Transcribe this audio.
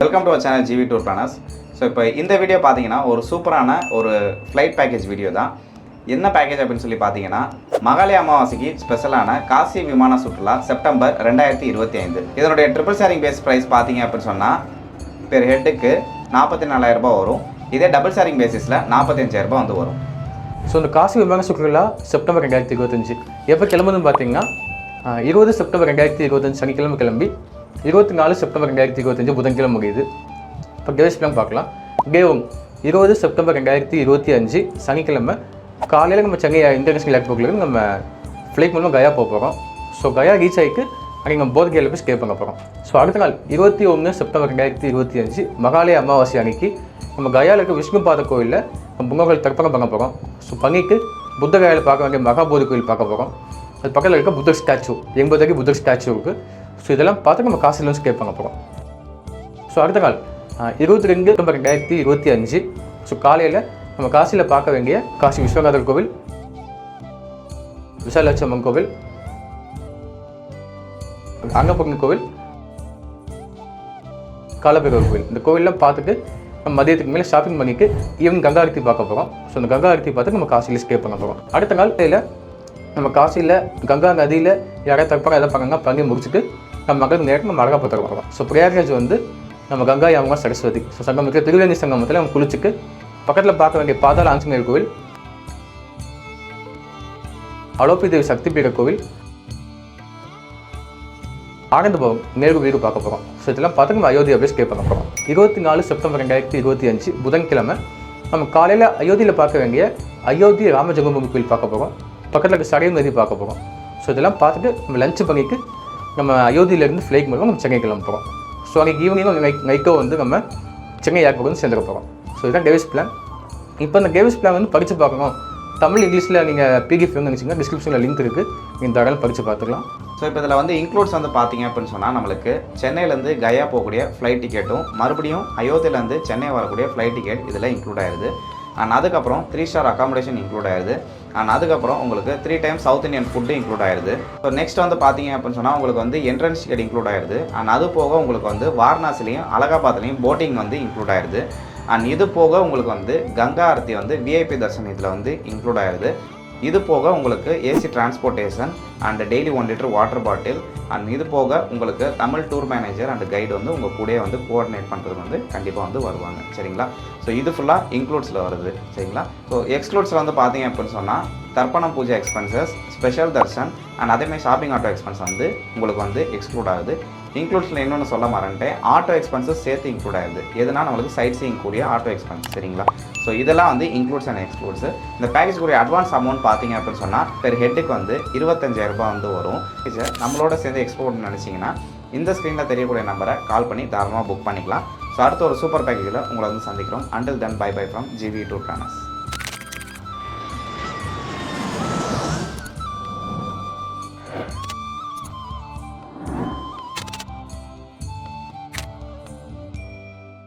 Welcome to channel GV tour planners so இப்போ இந்த video பார்த்தீங்கன்னா ஒரு சூப்பரான ஒரு ஃப்ளைட் பேக்கேஜ் வீடியோ தான். என்ன பேக்கேஜ் அப்படின்னு சொல்லி பார்த்தீங்கன்னா மகாலய அமாவாசைக்கு ஸ்பெஷலான காசி விமான சுற்றுலா செப்டம்பர் ரெண்டாயிரத்தி இருபத்தி ஐந்து. இதனுடைய ட்ரிபிள் ஷேரிங் பேஸ் ப்ரைஸ் பார்த்தீங்க அப்படின்னு சொன்னால் பெர் ஹெட்டுக்கு நாற்பத்தி நாலாயிரம் ரூபாய் வரும். இதே டபுள் ஷேரிங் பேசிஸில் நாற்பத்தஞ்சாயிரம் வந்து வரும். ஸோ இந்த காசி விமான சுற்றுலா செப்டம்பர் ரெண்டாயிரத்தி இருபத்தஞ்சு எப்போ கிளம்புதுன்னு பார்த்தீங்கன்னா இருபது செப்டம்பர் ரெண்டாயிரத்தி இருபத்தஞ்சு சனிக்கிழமை கிளம்பி இருபத்தி நாலு செப்டம்பர் ரெண்டாயிரத்தி இருபத்தஞ்சு புதன்கிழமை முடியுது. இப்போ டேஸ் பார்க்கலாம். டே இருபது செப்டம்பர் ரெண்டாயிரத்தி இருபத்தி அஞ்சு சனிக்கிழமை. காலையில் நம்ம சென்னை இன்டர்நேஷனல் ஏர்போர்ட்லேருந்து நம்ம ஃப்ளைட் மூலமாக கயா போக போகிறோம் ஸோ கயா ரீச் ஆகிட்டு அங்கே நம்ம போர்கேல போய் ஸ்டே பண்ண போகிறோம் ஸோ அடுத்த நாள் இருபத்தி ஒன்று செப்டம்பர் ரெண்டாயிரத்தி இருபத்தி அஞ்சு மகாலய அமாவாசை அன்னைக்கு நம்ம கயாவில் இருக்க விஷ்ணுபாத கோயிலில் நம்ம பொங்கல் தர்ப்பணம் பண்ண போகிறோம் ஸோ பண்ணிட்டு புத்த கயாவில் பார்க்க வேண்டிய மகாபோதி கோயில் பார்க்க போகிறோம் அது பக்கத்தில் இருக்க புத்தர் ஸ்டாச்சு எண்பது புத்தர் ஸ்டாச்சு இருக்குது ஸோ இதெல்லாம் பார்த்து நம்ம காசு வந்து ஸ்டே பண்ண போகிறோம் ஸோ அடுத்த நாள் இருபத்தி ரெண்டு நவம்பர் ரெண்டாயிரத்தி இருபத்தி அஞ்சு. ஸோ காலையில் நம்ம காசியில் பார்க்க வேண்டிய காசி விஸ்வநாதர் கோவில் விசாலாட்சம்மன் கோவில் அங்கப்பங்க கோவில் காலபைரவர் கோவில். இந்த கோவிலெலாம் பார்த்துட்டு நம்ம மதியத்துக்கு மேலே ஷாப்பிங் பண்ணிவிட்டு ஈவன் கங்கா ஆரத்தி பார்க்க போகிறோம் ஸோ அந்த கங்கா ஆரத்தி பார்த்து நம்ம காசியில் ஸ்டே பண்ண போகிறோம் அடுத்த நாள் நம்ம காசியில் கங்கா நதியில் யாராவது தப்பாக எதாவது பண்ணாங்க பண்ணி முடிச்சுட்டு நம்ம மக்களுக்கு நேரம் நம்ம அழகாக பார்த்துக்க ஸோ பிரயாகராஜ் வந்து நம்ம கங்கா யாமங்க சரஸ்வதி. ஸோ சங்கமிக்கிற திருவேணி சங்கமத்தில் நம்ம குளிச்சுக்கு பக்கத்தில் பார்க்க வேண்டிய பாதாள ஆஞ்சநேயர் கோவில் அலோபி தேவி சக்தி பீட கோவில் ஆனந்த பவன் நேரு வீடு பார்க்க போகிறோம் ஸோ இதெல்லாம் பார்த்து நம்ம அயோத்தியா போய் ஸ்டே பண்ண போகிறோம் இருபத்தி நாலு செப்டம்பர் ரெண்டாயிரத்தி இருபத்தி அஞ்சு புதன்கிழமை நம்ம காலையில் அயோத்தியில் பார்க்க வேண்டிய அயோத்தி ராம ஜெகம்பூமி கோயில் பார்க்க போகிறோம் பக்கத்தில் இருக்க சரையு நதி பார்க்க போகிறோம் ஸோ இதெல்லாம் பார்த்துட்டு நம்ம லஞ்ச் பண்ணிட்டு நம்ம அயோத்தியிலேருந்து ஃப்ளைட் மூலம் நம்ம சென்னை கிளம்ப போகிறோம் ஸோ அன்றைக்கி ஈவினிங் நைட் நைட்டோ வந்து நம்ம சென்னை ஏர்போர்ட் வந்து சேர்ந்துக்க போகிறோம் ஸோ இதுதான் டேவிஸ் பிளான் இப்போ இந்த டேவிஸ் பிளான் வந்து படித்து பார்க்கணும். தமிழ் இங்கிலீஷில் நீங்கள் பிடிஎஃப் நினச்சிங்க டிஸ்கிரிப்ஷனில் லிங்க் இருக்குது நீங்கள் தாராளம் படித்து பார்த்துக்கலாம். ஸோ இப்போ இதில் வந்து இன்க்ளூட்ஸ் வந்து பார்த்தீங்க அப்படின்னு சொன்னால் நம்மளுக்கு சென்னையிலேருந்து கயா போகக்கூடிய ஃப்ளைட் டிக்கெட்டும் மறுபடியும் அயோத்தியிலேருந்து சென்னை வரக்கூடிய ஃப்ளைட் டிக்கெட் இதில் இன்க்ளூட் ஆயிருது அண்ட் அதுக்கப்புறம் த்ரீ ஸ்டார் அகாமடேஷன் இன்க்ளூட் ஆயிருது. அண்ட் அதுக்கப்புறம் உங்களுக்கு three time south Indian food include ஆயிருது. ஸோ நெக்ஸ்ட் வந்து பார்த்தீங்க அப்படின்னு சொன்னால் உங்களுக்கு வந்து என்ட்ரன்ஸ் டிக்கெட் இன்க்ளூட் ஆயிருது. அண்ட் அது போக உங்களுக்கு வந்து வாரணாசிலையும் அலகாபாத்லையும் போட்டிங் வந்து இன்க்ளூட் ஆயிருது. அண்ட் இது போக உங்களுக்கு வந்து கங்கா ஆரத்தி வந்து விஐபி தர்ஷன் இதில் வந்து இன்க்ளூட் ஆயிருது. இது போக உங்களுக்கு AC transportation and daily one liter water bottle and இது போக உங்களுக்கு Tamil tour manager and guide வந்து உங்கள் கூடயே வந்து கோஆர்டினேட் பண்ணுறது வந்து கண்டிப்பாக வந்து வருவாங்க. சரிங்களா? ஸோ இது ஃபுல்லாக இன்க்ளூட்ஸில் வருது. சரிங்களா? ஸோ எக்ஸ்க்ளூட்ஸில் வந்து பார்த்தீங்க அப்படின்னு சொன்னால் தர்ப்பணம் puja expenses special darshan and அதேமாதிரி ஷாப்பிங் ஆட்டோ எக்ஸ்பென்ஸ் வந்து உங்களுக்கு வந்து எக்ஸ்க்ளூட் ஆகுது. இன்க்ளூட்ஸில் இன்னொன்று சொல்ல மாறேன்ட்டு ஆட்டோ எக்ஸ்பென்சஸ் சேர்த்து இன்க்ளூட் ஆகுது. எதுனா நம்மளுக்கு சைட் சீயிங் கூடிய ஆட்டோ எக்ஸ்பென்ஸ் சரிங்களா? ஸோ இதெல்லாம் வந்து இன்க்ளூட்ஸ் அண்ட் எக்ஸ்க்ளூட்ஸ் இந்த பேக்கேஜ் கூடிய அட்வான்ஸ் அமௌண்ட் பார்த்தீங்க அப்படின்னு சொன்னால் பெர் ஹெட்டுக்கு வந்து இருபத்தஞ்சாயிரம் ரூபாய் வந்து வரும். இது நம்மளோட சேர்ந்து எக்ஸ்போர்ட் நினச்சிங்கன்னா இந்த ஸ்க்ரீனில் தெரியக்கூடிய நம்பரை கால் பண்ணி தாராளமாக புக் பண்ணிக்கலாம். ஸோ அடுத்த ஒரு சூப்பர் பேக்கேஜில் உங்களை வந்து சந்திக்கிறோம். Until then bye bye from GV tour planners